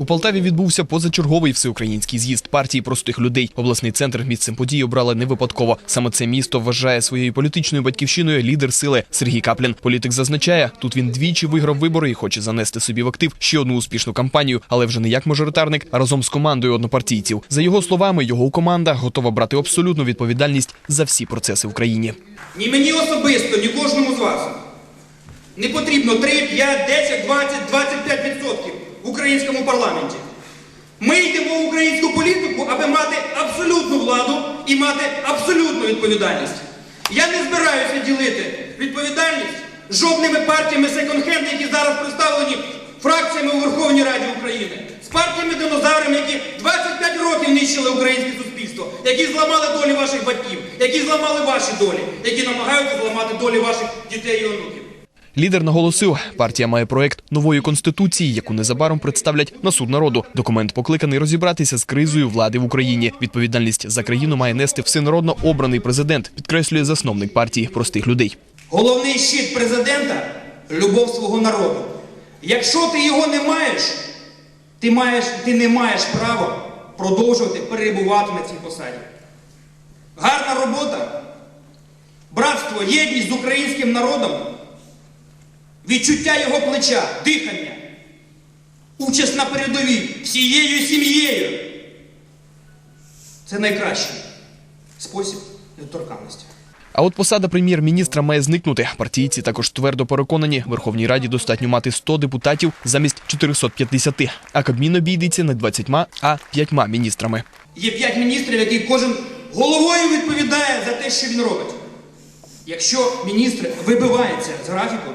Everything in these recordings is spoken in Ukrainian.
У Полтаві відбувся позачерговий всеукраїнський з'їзд партії простих людей. Обласний центр місцем події обрали не випадково. Саме це місто вважає своєю політичною батьківщиною лідер сили Сергій Каплін. Політик зазначає, тут він двічі виграв вибори і хоче занести собі в актив ще одну успішну кампанію, але вже не як мажоритарник, а разом з командою однопартійців. За його словами, його команда готова брати абсолютну відповідальність за всі процеси в країні. Ні мені особисто, ні кожному з вас. Не потрібно 3, 5, 10, 20, 25 відсотків українському парламенті. Ми йдемо в українську політику, аби мати абсолютну владу і мати абсолютну відповідальність. Я не збираюся ділити відповідальність жодними партіями секонд-хенд, які зараз представлені фракціями у Верховній Раді України, з партіями динозаврами, які 25 років нищили українське суспільство, які зламали долі ваших батьків, які зламали ваші долі, які намагаються зламати долі ваших дітей і онуків. Лідер наголосив, партія має проект нової конституції, яку незабаром представлять на суд народу. Документ покликаний розібратися з кризою влади в Україні. Відповідальність за країну має нести всенародно обраний президент, підкреслює засновник партії простих людей. Головний щит президента любов свого народу. Якщо ти його не маєш, ти, маєш, ти не маєш права продовжувати перебувати на цій посаді. Гарна робота, братство, єдність з українським народом, відчуття його плеча, дихання, участь на передовій всією сім'єю. Це найкращий спосіб недоторканності. А от посада прем'єр-міністра має зникнути. Партійці також твердо переконані, Верховній Раді достатньо мати 100 депутатів замість 450, а Кабмін обійдеться не 20, а 5 міністрами. Є п'ять міністрів, які кожен головою відповідає за те, що він робить. Якщо міністр вибивається з графіку,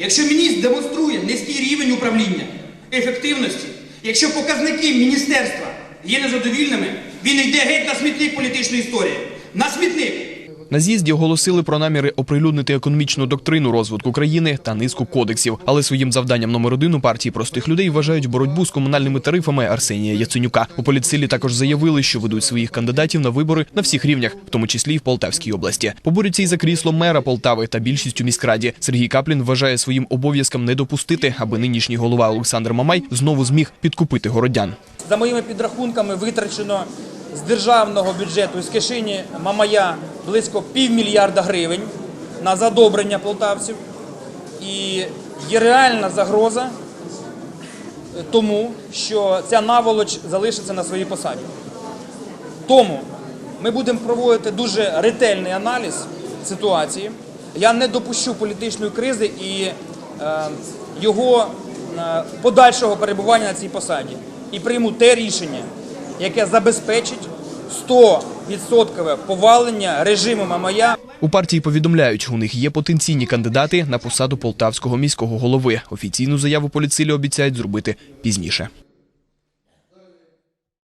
якщо міністр демонструє низький рівень управління, ефективності, якщо показники міністерства є незадовільними, він йде геть на смітник політичної історії. На смітник! На з'їзді оголосили про наміри оприлюднити економічну доктрину розвитку країни та низку кодексів. Але своїм завданням номер один у партії простих людей вважають боротьбу з комунальними тарифами Арсенія Яценюка. У політсилі також заявили, що ведуть своїх кандидатів на вибори на всіх рівнях, в тому числі й в Полтавській області. Поборються й за крісло мера Полтави та більшість у міськраді. Сергій Каплін вважає своїм обов'язком не допустити, аби нинішній голова Олександр Мамай знову зміг підкупити городян. За моїми підрахунками витрачено з державного бюджету з кишені Мамая близько півмільярда гривень на задобрення полтавців. І є реальна загроза е, тому, що ця наволоч залишиться на своїй посаді. Тому ми будемо проводити дуже ретельний аналіз ситуації. Я не допущу політичної кризи і е, його е, подальшого перебування на цій посаді. І прийму те рішення, яке забезпечить 100% повалення режиму Мамая. У партії повідомляють, у них є потенційні кандидати на посаду полтавського міського голови. Офіційну заяву поліцилі обіцяють зробити пізніше.